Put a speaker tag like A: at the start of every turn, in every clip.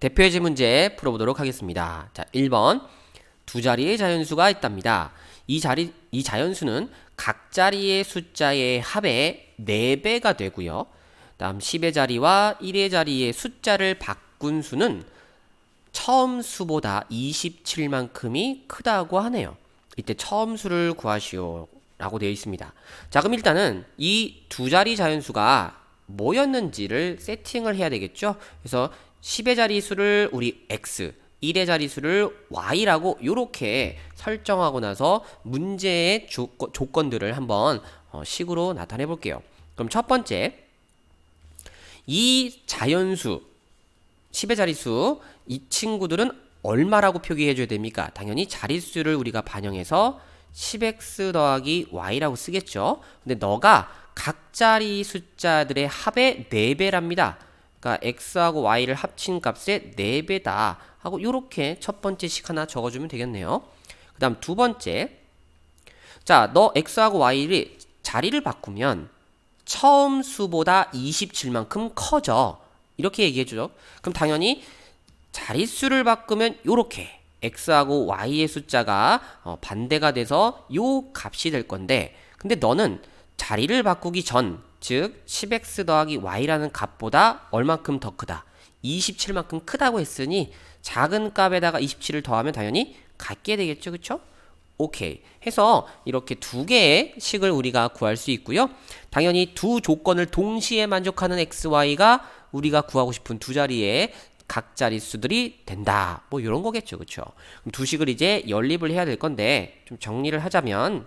A: 대표예제 문제 풀어보도록 하겠습니다. 자, 1번. 두 자리의 자연수가 있답니다. 이 자리, 이 자연수는 각 자리의 숫자의 합의 4배가 되고요. 다음 10의 자리와 1의 자리의 숫자를 바꾼 수는 처음 수보다 27만큼이 크다고 하네요. 이때 처음 수를 구하시오. 라고 되어 있습니다. 자, 그럼 일단은 이 두 자리 자연수가 뭐였는지를 세팅을 해야 되겠죠? 그래서 10의 자리수를 우리 x, 1의 자리수를 y라고 이렇게 설정하고 나서 문제의 조건, 조건들을 한번 어, 식으로 나타내 볼게요. 그럼 첫 번째, 이 자연수, 10의 자리수, 이 친구들은 얼마라고 표기해 줘야 됩니까? 당연히 자릿수를 우리가 반영해서 10x 더하기 y라고 쓰겠죠. 근데 너가 각 자리 숫자들의 합의 4배랍니다. 그러니까 x하고 y를 합친 값의 4배다 하고 이렇게 첫 번째 식 하나 적어주면 되겠네요. 그 다음 두 번째 자, 너 x하고 y를 자리를 바꾸면 처음 수보다 27만큼 커져. 이렇게 얘기해주죠. 그럼 당연히 자릿수를 바꾸면 요렇게 x하고 y의 숫자가 어, 반대가 돼서 요 값이 될 건데 근데 너는 자리를 바꾸기 전, 즉 10x 더하기 y라는 값보다 얼만큼 더 크다. 27만큼 크다고 했으니 작은 값에다가 27을 더하면 당연히 같게 되겠죠. 그쵸? 오케이. 해서 이렇게 두 개의 식을 우리가 구할 수 있고요. 당연히 두 조건을 동시에 만족하는 x, y가 우리가 구하고 싶은 두 자리의 각 자릿수들이 된다. 뭐 이런 거겠죠. 그쵸? 그럼 두 식을 이제 연립을 해야 될 건데 좀 정리를 하자면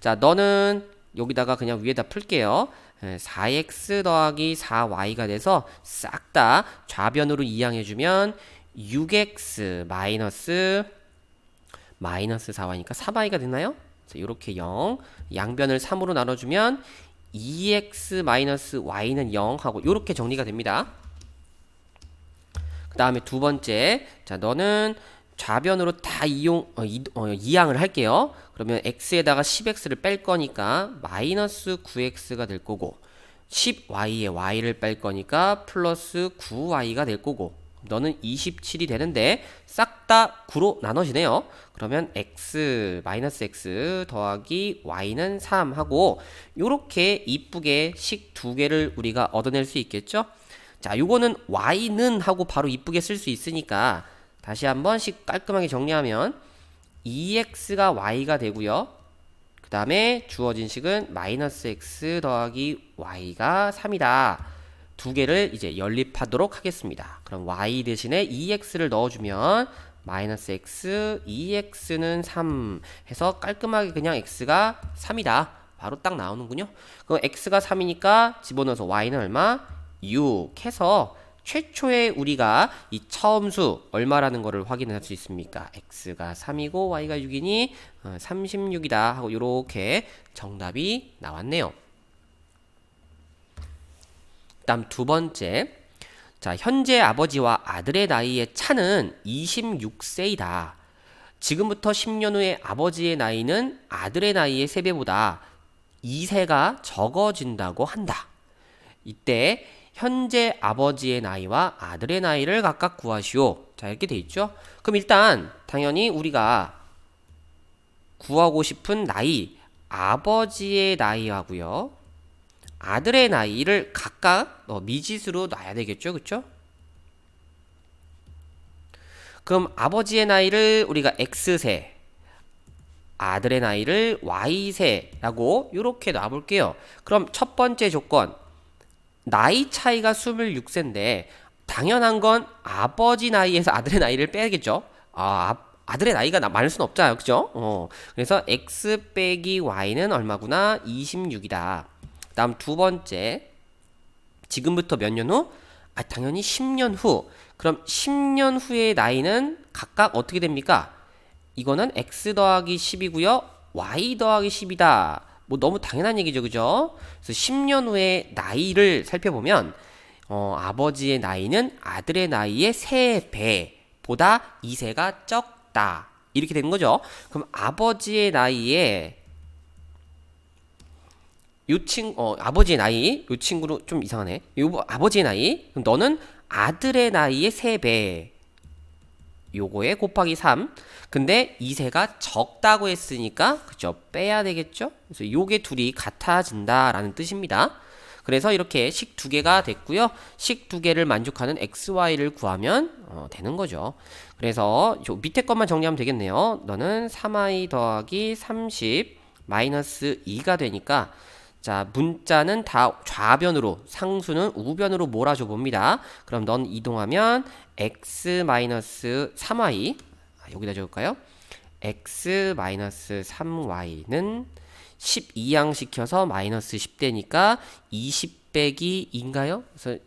A: 자, 너는 여기다가 그냥 위에다 풀게요. 4x 더하기 4y가 돼서 싹 다 좌변으로 이항해주면 6x 마이너스 마이너스 4y니까 3y가 되나요? 이렇게 0 양변을 3으로 나눠주면 2x 마이너스 y는 0 하고 이렇게 정리가 됩니다. 그 다음에 두 번째 자 너는 좌변으로 다 이용 어, 이, 어, 이항을 할게요. 그러면 x에다가 10x를 뺄 거니까 마이너스 9x가 될 거고 10y에 y를 뺄 거니까 플러스 9y가 될 거고 너는 27이 되는데 싹 다 9로 나눠지네요. 그러면 x 마이너스 x 더하기 y는 3 하고 요렇게 이쁘게 식 두 개를 우리가 얻어낼 수 있겠죠? 자, 요거는 y는 하고 바로 이쁘게 쓸 수 있으니까 다시 한 번씩 깔끔하게 정리하면 2x가 y가 되고요. 그 다음에 주어진 식은 마이너스 x 더하기 y가 3이다. 두 개를 이제 연립하도록 하겠습니다. 그럼 y 대신에 2x를 넣어주면 마이너스 x, 2x는 3 해서 깔끔하게 그냥 x가 3이다. 바로 딱 나오는군요. 그럼 x가 3이니까 집어넣어서 y는 얼마? 6 해서 최초에 우리가 이 처음수 얼마라는 것을 확인할 수 있습니까? x가 3이고 y가 6이니 36이다 하고 이렇게 정답이 나왔네요. 다음 두 번째 자 현재 아버지와 아들의 나이의 차는 26세이다. 지금부터 10년 후에 아버지의 나이는 아들의 나이의 3배보다 2세가 적어진다고 한다. 이때 현재 아버지의 나이와 아들의 나이를 각각 구하시오. 자, 이렇게 돼 있죠? 그럼 일단 당연히 우리가 구하고 싶은 나이, 아버지의 나이하고요. 아들의 나이를 각각 어, 미지수로 놔야 되겠죠? 그쵸? 그럼 아버지의 나이를 우리가 X세, 아들의 나이를 Y세라고 이렇게 놔볼게요. 그럼 첫 번째 조건, 나이 차이가 26세인데 당연한 건 아버지 나이에서 아들의 나이를 빼야겠죠. 아, 아들의 나이가 많을 순 없잖아요. 그죠? 어. 그래서 x 빼기 y는 얼마구나? 26이다. 다음 두 번째. 지금부터 몇 년 후? 아, 당연히 10년 후. 그럼 10년 후의 나이는 각각 어떻게 됩니까? 이거는 x 더하기 10이고요. y 더하기 10이다. 뭐 너무 당연한 얘기죠, 그죠? 그래서 10년 후에 나이를 살펴보면 어, 아버지의 나이는 아들의 나이의 3배보다 2세가 적다. 이렇게 되는 거죠. 그럼 아버지의 나이에 요 친, 어, 아버지의 나이, 요 친구로 좀 이상하네. 요 아버지의 나이, 그럼 너는 아들의 나이의 3배. 요거에 곱하기 3. 근데 2세가 적다고 했으니까 그죠? 빼야 되겠죠? 그래서 요게 둘이 같아진다라는 뜻입니다. 그래서 이렇게 식 두 개가 됐고요. 식 두 개를 만족하는 xy를 구하면 어, 되는 거죠. 그래서 저 밑에 것만 정리하면 되겠네요. 너는 3i 더하기 30 마이너스 2가 되니까 자 문자는 다 좌변으로 상수는 우변으로 몰아줘 봅니다. 그럼 넌 이동하면 x 마이너스 3y 아, 여기다 적을까요? x 마이너스 3y는 12양 시켜서 마이너스 10대니까 20 빼기 2인가요? 그래서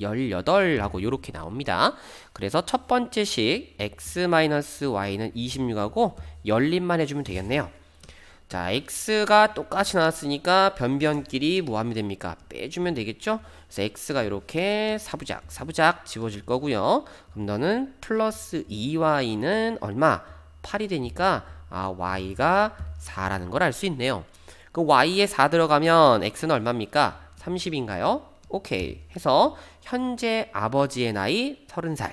A: 18하고 이렇게 나옵니다. 그래서 첫 번째 식 x-y는 26하고 열림만 해주면 되겠네요. 자, x가 똑같이 나왔으니까 변변끼리 뭐 하면 됩니까? 빼주면 되겠죠? 그래서 x가 이렇게 사부작, 사부작 지워질 거고요. 그럼 너는 플러스 2y는 얼마? 8이 되니까 아, y가 4라는 걸 알 수 있네요. 그 y에 4 들어가면 x는 얼마입니까? 30인가요? 오케이. 해서 현재 아버지의 나이 30살,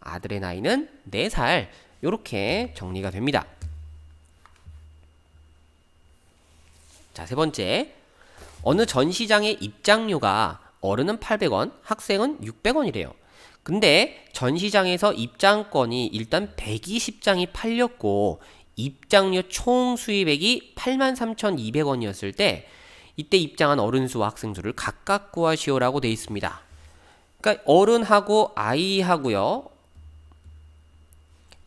A: 아들의 나이는 4살. 이렇게 정리가 됩니다. 자, 세 번째. 어느 전시장의 입장료가 어른은 800원, 학생은 600원이래요. 근데 전시장에서 입장권이 일단 120장이 팔렸고 입장료 총 수입액이 83,200원이었을 때 이때 입장한 어른 수와 학생 수를 각각 구하시오라고 되어 있습니다. 그러니까 어른하고 아이하고요.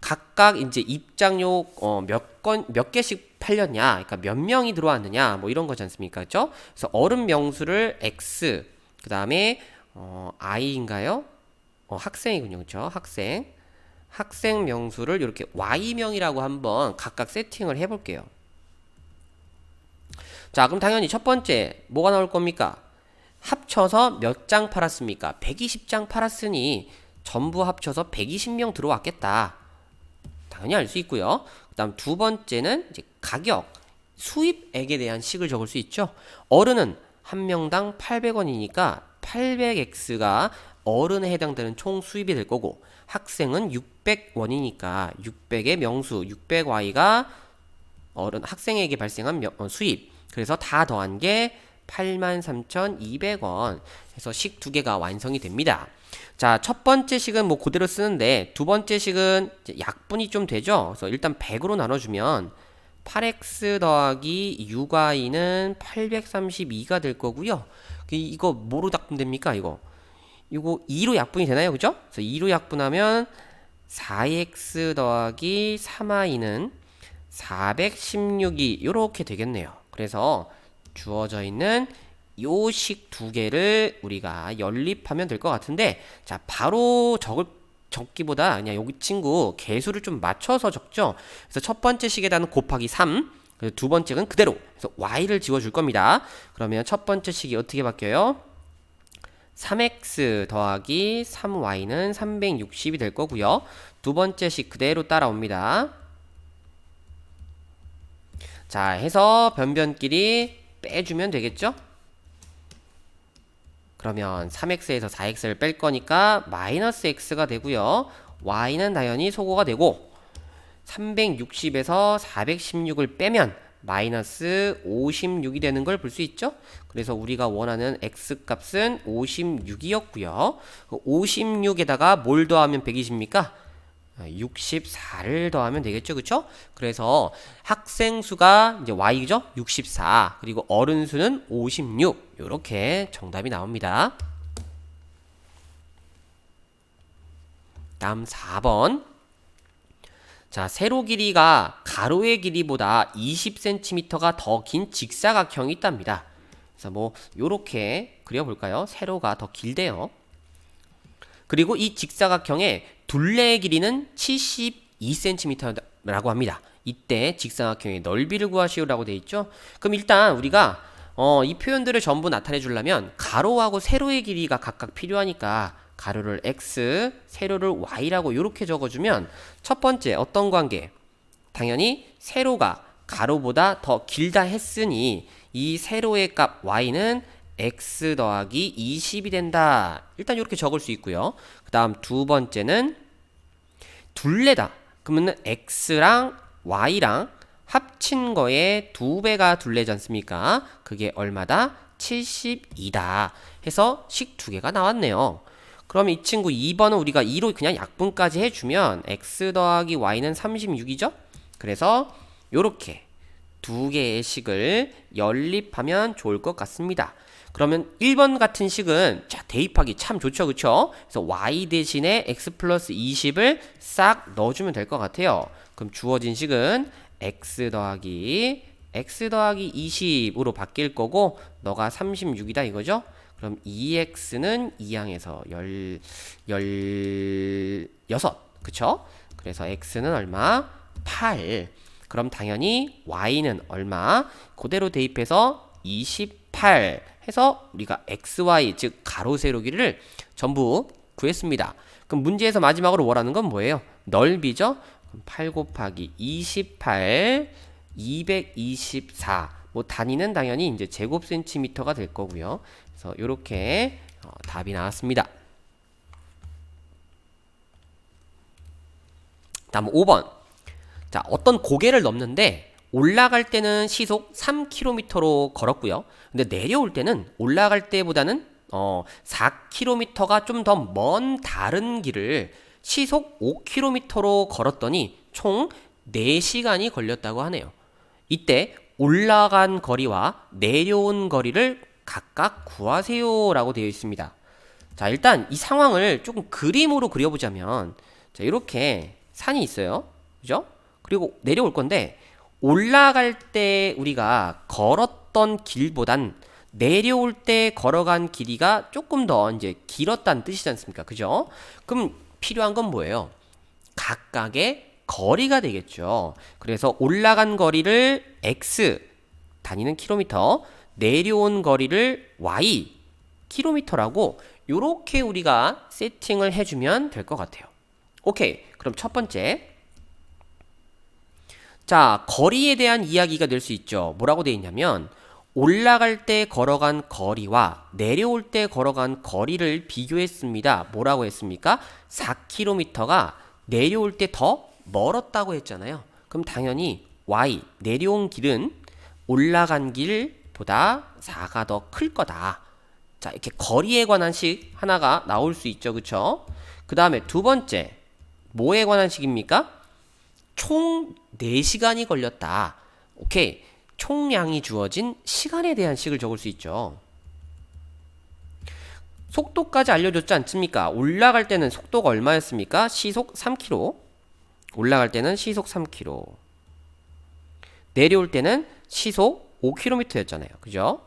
A: 각각 이제 입장료 어, 몇건몇 개씩 팔렸냐, 그러니까 몇 명이 들어왔느냐, 뭐 이런 거지 않습니까, 그렇죠? 그래서 어른 명수를 x, 그 다음에 어, i인가요? 어, 학생이군요, 그렇죠? 학생, 학생 명수를 이렇게 y명이라고 한번 각각 세팅을 해볼게요. 자, 그럼 당연히 첫 번째 뭐가 나올 겁니까? 합쳐서 몇 장 팔았습니까? 120장 팔았으니 전부 합쳐서 120명 들어왔겠다. 당연히 알 수 있고요. 그다음 두 번째는 이제 가격, 수입액에 대한 식을 적을 수 있죠. 어른은 한 명당 800원이니까 800x가 어른에 해당되는 총 수입이 될 거고 학생은 600원이니까 600의 명수 600y가 어른 학생에게 발생한 명, 어, 수입 그래서 다 더한 게 83,200원 해서 식 두 개가 완성이 됩니다. 자, 첫 번째 식은 뭐 그대로 쓰는데 두 번째 식은 약분이 좀 되죠. 그래서 일단 100으로 나눠 주면 8x 더하기 6y는 832가 될 거고요. 그 이거 뭐로 약분됩니까? 이거 이거 2로 약분이 되나요? 그죠? 그래서 2로 약분하면 4x 더하기 3y는 416이 이렇게 되겠네요. 그래서 주어져 있는 요식 두 개를 우리가 연립하면 될 것 같은데 자 바로 적을 적기보다 그냥 여기 친구 개수를 좀 맞춰서 적죠. 그래서 첫 번째 식에다는 곱하기 3, 그리고 두 번째는 그대로. 그래서 y를 지워줄 겁니다. 그러면 첫 번째 식이 어떻게 바뀌어요? 3x 더하기 3y는 360이 될 거고요. 두 번째 식 그대로 따라옵니다. 자, 해서 변변끼리 빼주면 되겠죠? 그러면 3x에서 4x를 뺄 거니까 마이너스 x가 되고요. y는 당연히 소거가 되고 360에서 416을 빼면 마이너스 56이 되는 걸 볼 수 있죠? 그래서 우리가 원하는 x 값은 56이었고요. 56에다가 뭘 더하면 120입니까? 64를 더하면 되겠죠, 그쵸? 그래서 학생 수가 이제 y죠, 64 그리고 어른 수는 56 이렇게 정답이 나옵니다. 다음 4번. 자, 세로 길이가 가로의 길이보다 20cm가 더 긴 직사각형이 있답니다. 그래서 뭐 요렇게 그려볼까요? 세로가 더 길대요. 그리고 이 직사각형의 둘레의 길이는 72cm라고 합니다. 이때 직사각형의 넓이를 구하시오라고 돼 있죠. 그럼 일단 우리가 어, 이 표현들을 전부 나타내 주려면 가로하고 세로의 길이가 각각 필요하니까 가로를 x, 세로를 y라고 이렇게 적어주면 첫 번째 어떤 관계? 당연히 세로가 가로보다 더 길다 했으니 이 세로의 값 y는 x 더하기 20이 된다. 일단 이렇게 적을 수 있고요. 그 다음 두 번째는 둘레다. 그러면은 x랑 y랑 합친 거에 두 배가 둘레지 않습니까? 그게 얼마다? 72다. 해서 식 두 개가 나왔네요. 그럼 이 친구 2번은 우리가 2로 그냥 약분까지 해주면 x 더하기 y는 36이죠? 그래서 요렇게 두 개의 식을 연립하면 좋을 것 같습니다. 그러면 1번 같은 식은 자 대입하기 참 좋죠. 그쵸? 그래서 y 대신에 x 플러스 20을 싹 넣어주면 될 것 같아요. 그럼 주어진 식은 x 더하기 x 더하기 20으로 바뀔 거고 너가 36이다 이거죠? 그럼 2x는 2항에서 10, 16 그쵸? 그래서 x는 얼마? 8 그럼 당연히 y는 얼마 그대로 대입해서 28 해서 우리가 xy 즉 가로 세로기를 전부 구했습니다. 그럼 문제에서 마지막으로 원하는 건 뭐예요? 넓이죠? 8 곱하기 28 224. 뭐 단위는 당연히 이제 제곱 센티미터가 될 거고요. 그래서 이렇게 어, 답이 나왔습니다. 다음 5번. 자, 어떤 고개를 넘는데 올라갈 때는 시속 3km로 걸었고요. 근데 내려올 때는 올라갈 때보다는 어 4km가 좀 더 먼 다른 길을 시속 5km로 걸었더니 총 4시간이 걸렸다고 하네요. 이때 올라간 거리와 내려온 거리를 각각 구하세요라고 되어 있습니다. 자, 일단 이 상황을 조금 그림으로 그려보자면 자, 이렇게 산이 있어요. 그죠? 그리고 내려올 건데 올라갈 때 우리가 걸었던 길보단 내려올 때 걸어간 길이가 조금 더 이제 길었다는 뜻이지 않습니까? 그죠? 그럼 필요한 건 뭐예요? 각각의 거리가 되겠죠. 그래서 올라간 거리를 x 다니는 킬로미터, 내려온 거리를 y 킬로미터라고 이렇게 우리가 세팅을 해주면 될 것 같아요. 오케이. 그럼 첫 번째 자, 거리에 대한 이야기가 될 수 있죠. 뭐라고 되어 있냐면 올라갈 때 걸어간 거리와 내려올 때 걸어간 거리를 비교했습니다. 뭐라고 했습니까? 4km가 내려올 때 더 멀었다고 했잖아요. 그럼 당연히 y 내려온 길은 올라간 길보다 4가 더 클 거다. 자, 이렇게 거리에 관한 식 하나가 나올 수 있죠. 그쵸? 그 다음에 두 번째, 뭐에 관한 식입니까? 총 4시간이 걸렸다. 오케이. 총량이 주어진 시간에 대한 식을 적을 수 있죠. 속도까지 알려줬지 않습니까? 올라갈 때는 속도가 얼마였습니까? 시속 3km. 올라갈 때는 시속 3km. 내려올 때는 시속 5km였잖아요. 그죠?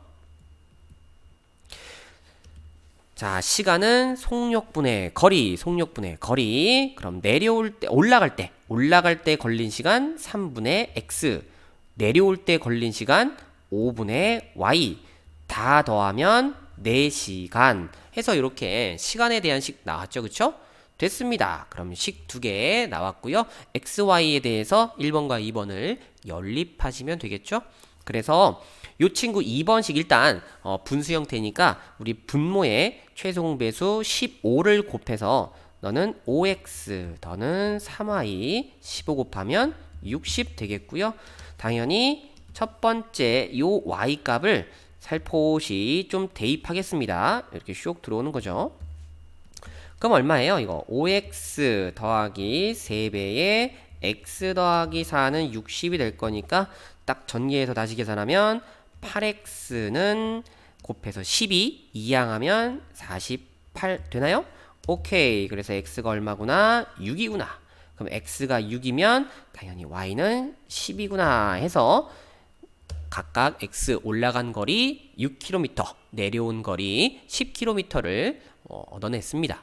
A: 자, 시간은 속력분의 거리, 속력분의 거리. 그럼 내려올 때, 올라갈 때, 올라갈 때 걸린 시간 3분의 x. 내려올 때 걸린 시간 5분의 y. 다 더하면 4시간. 해서 이렇게 시간에 대한 식 나왔죠. 그쵸? 됐습니다. 그럼 식 두 개 나왔고요. x, y에 대해서 1번과 2번을 연립하시면 되겠죠? 그래서 요 친구 2번식 일단 어, 분수 형태니까 우리 분모에 최종 배수 15를 곱해서 너는 5x 더는 3y 15 곱하면 60 되겠고요. 당연히 첫 번째 요 y 값을 살포시 좀 대입하겠습니다. 이렇게 슉 들어오는 거죠. 그럼 얼마예요? 이거 5x 더하기 3배의 x 더하기 4는 60이 될 거니까 딱 전개해서 다시 계산하면 8x는 곱해서 12 이항하면 48 되나요? 오케이. 그래서 x가 얼마구나? 6이구나. 그럼 x가 6이면 당연히 y는 10이구나 해서 각각 x 올라간 거리 6km, 내려온 거리 10km를 어, 얻어냈습니다.